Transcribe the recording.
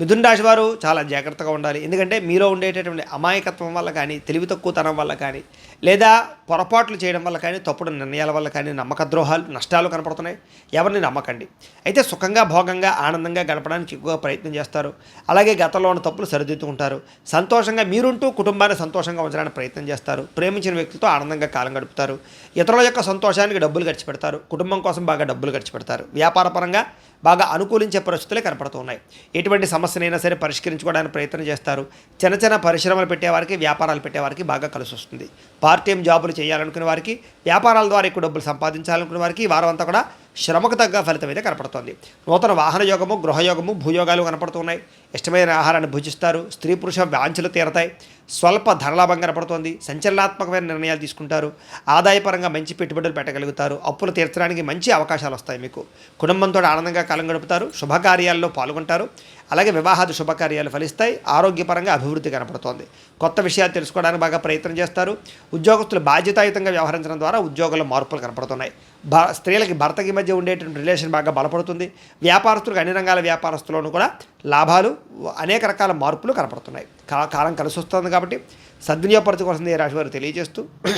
మిథున రాశి వారు చాలా జాగ్రత్తగా ఉండాలి. ఎందుకంటే మీలో ఉండేటటువంటి అమాయకత్వం వల్ల కానీ తెలివి తక్కువతనం వల్ల కానీ లేదా పొరపాట్లు చేయడం వల్ల కానీ తప్పుడు నిర్ణయాల వల్ల కానీ నమ్మక ద్రోహాలు నష్టాలు కనపడుతున్నాయి. ఎవరిని నమ్మకండి. అయితే సుఖంగా భోగంగా ఆనందంగా గడపడానికి ఎక్కువగా ప్రయత్నం చేస్తారు. అలాగే గతంలో ఉన్న తప్పులు సరిదిద్దుకుంటారు సంతోషంగా మీరుంటూ కుటుంబాన్ని సంతోషంగా ఉంచడానికి ప్రయత్నం చేస్తారు. ప్రేమించిన వ్యక్తితో ఆనందంగా కాలం గడుపుతారు. ఇతరుల యొక్క సంతోషానికి డబ్బులు ఖర్చు పెడతారు. కుటుంబం కోసం బాగా డబ్బులు ఖర్చు పెడతారు. వ్యాపారపరంగా బాగా అనుకూలించే పరిస్థితులే కనపడుతున్నాయి ఎటువంటి సమస్య సమస్యనైనా సరే పరిష్కరించుకోవడానికి ప్రయత్నం చేస్తారు. చిన్న చిన్న పరిశ్రమలు పెట్టేవారికి వ్యాపారాలు పెట్టేవారికి బాగా కలిసి వస్తుంది. పార్ట్ టైం జాబులు చేయాలనుకునే వారికి వ్యాపారాల ద్వారా ఎక్కువ డబ్బులు సంపాదించాలనుకునే వారికి ఈ వారం అంతా కూడా శ్రమకు తగ్గ ఫలితం అయితే కనపడుతుంది. నూతన వాహన యోగము గృహయోగము భూయోగాలు కనపడుతున్నాయి. ఇష్టమైన ఆహారాన్ని భుజిస్తారు. స్త్రీ పురుష వాంఛలు తీరతాయి. స్వల్ప ధనలాభం కనపడుతోంది సంచలనాత్మకమైన నిర్ణయాలు తీసుకుంటారు. ఆదాయపరంగా మంచి పెట్టుబడులు పెట్టగలుగుతారు. అప్పులు తీర్చడానికి మంచి అవకాశాలు వస్తాయి మీకు. కుటుంబంతో ఆనందంగా కాలం గడుపుతారు. శుభకార్యాల్లో పాల్గొంటారు. అలాగే వివాహాది శుభకార్యాలు ఫలిస్తాయి. ఆరోగ్యపరంగా అభివృద్ధి కనపడుతోంది. కొత్త విషయాలు తెలుసుకోవడానికి బాగా ప్రయత్నం చేస్తారు. ఉద్యోగస్తులు బాధ్యతాయుతంగా వ్యవహరించడం ద్వారా ఉద్యోగంలో మార్పులు కనపడుతున్నాయి. భ స్త్రీలకి భర్తకి మధ్య ఉండేటువంటి రిలేషన్ బాగా బలపడుతుంది. వ్యాపారస్తులకు అన్ని రంగాల వ్యాపారస్తుల్లోనూ కూడా లాభాలు అనేక రకాల మార్పులు కనపడుతున్నాయి. కాలం కలిసి వస్తుంది కాబట్టి సద్వినియోగపరచుకోవాల్సింది ఏ వారు తెలియజేస్తూ